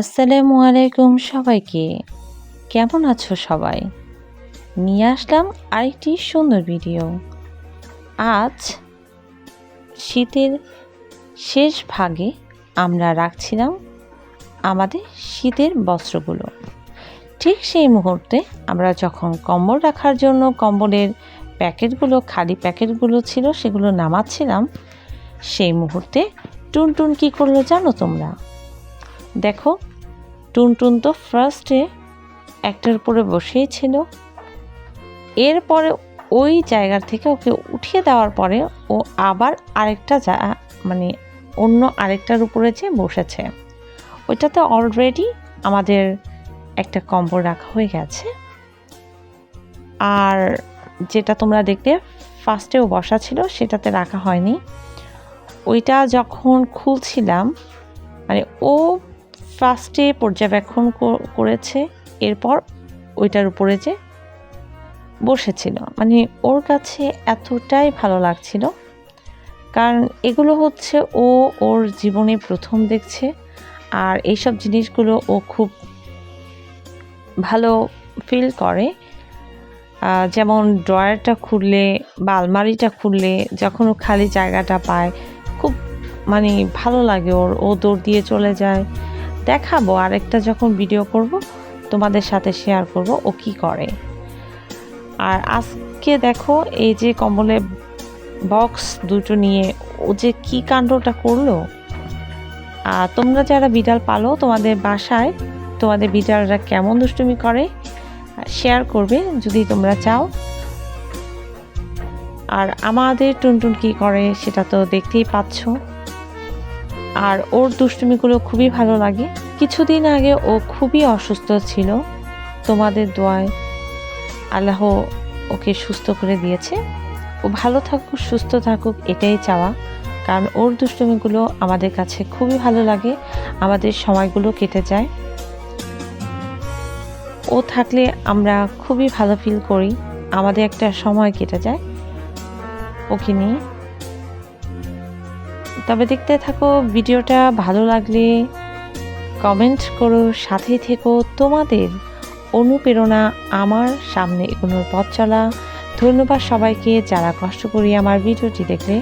আসসালামু আলাইকুম সবাইকে। কেমন আছো সবাই? নিয়ে আসলাম আরেকটি সুন্দর ভিডিও। আজ শীতের শেষ ভাগে আমরা রাখছিলাম আমাদের শীতের বস্ত্রগুলো। ঠিক সেই মুহূর্তে আমরা যখন কম্বল রাখার জন্য কম্বলের প্যাকেটগুলো, খালি প্যাকেটগুলো ছিল সেগুলো নামাচ্ছিলাম, সেই মুহূর্তে টুনটুন কী করল জানো তোমরা? দেখো টুনটুন তো ফার্স্টে একটার উপরে বসেই ছিল। এরপরে ওই জায়গা থেকে ওকে উঠিয়ে দেওয়ার পরে ও আবার আরেকটা যা মানে অন্য আরেকটার উপরে যে বসেছে, ওইটাতে অলরেডি আমাদের একটা কম্বল রাখা হয়ে গেছে। আর যেটা তোমরা দেখলে ফার্স্টেও বসা ছিল, সেটাতে রাখা হয়নি। ওইটা যখন খুলছিলাম মানে ও ফার্স্টে পর্যবেক্ষণ করেছে, এরপর ওইটার উপরে যে বসেছিল। মানে ওর কাছে এতটাই ভালো লাগছিল, কারণ এগুলো হচ্ছে ও ওর জীবনে প্রথম দেখছে, আর এইসব জিনিসগুলো ও খুব ভালো ফিল করে। যেমন ড্রয়ারটা খুললে বা আলমারিটা খুললে যখন ও খালি জায়গাটা পায়, খুব মানে ভালো লাগে ওর। ও দৌড় দিয়ে চলে যায় দেখাবো, আরেকটা যখন ভিডিও করব, তোমাদের সাথে শেয়ার করব ও কি করে। আর আজকে দেখো, এই যে কম্বলে বক্স দুটো নিয়ে ও যে কি কাণ্ডটা করল। আর তোমরা যারা বিড়াল পালো, তোমাদের বাসায়, তোমাদের বিড়ালরা কেমন দুষ্টুমি করে শেয়ার করবে যদি তোমরা চাও। আর আমাদের টুনটুন কি করে, সেটা তো দেখতেই পাচ্ছো। আর ওর দুষ্টুমিগুলো খুবই ভালো লাগে। কিছুদিন আগে ও খুবই অসুস্থ ছিল। তোমাদের দোয়ায় আল্লাহ ওকে সুস্থ করে দিয়েছে। ও ভালো থাকুক, সুস্থ থাকুক, এটাই চাওয়া। কারণ ওর দুষ্টুমিগুলো আমাদের কাছে খুবই ভালো লাগে। আমাদের সময়গুলো কেটে যায়। ও থাকলে আমরা খুবই ভালো ফিল করি। আমাদের একটা সময় কেটে যায়। ওকে নিয়ে তবে দেখতে থাকো, ভিডিওটা ভালো লাগলে কমেন্ট করো সাথে থেকো। তোমাদের অনুপ্রেরণা আমার সামনে এগুলোর পথ চলা। ধন্যবাদ সবাইকে, যারা কষ্ট করি আমার ভিডিওটি দেখলে।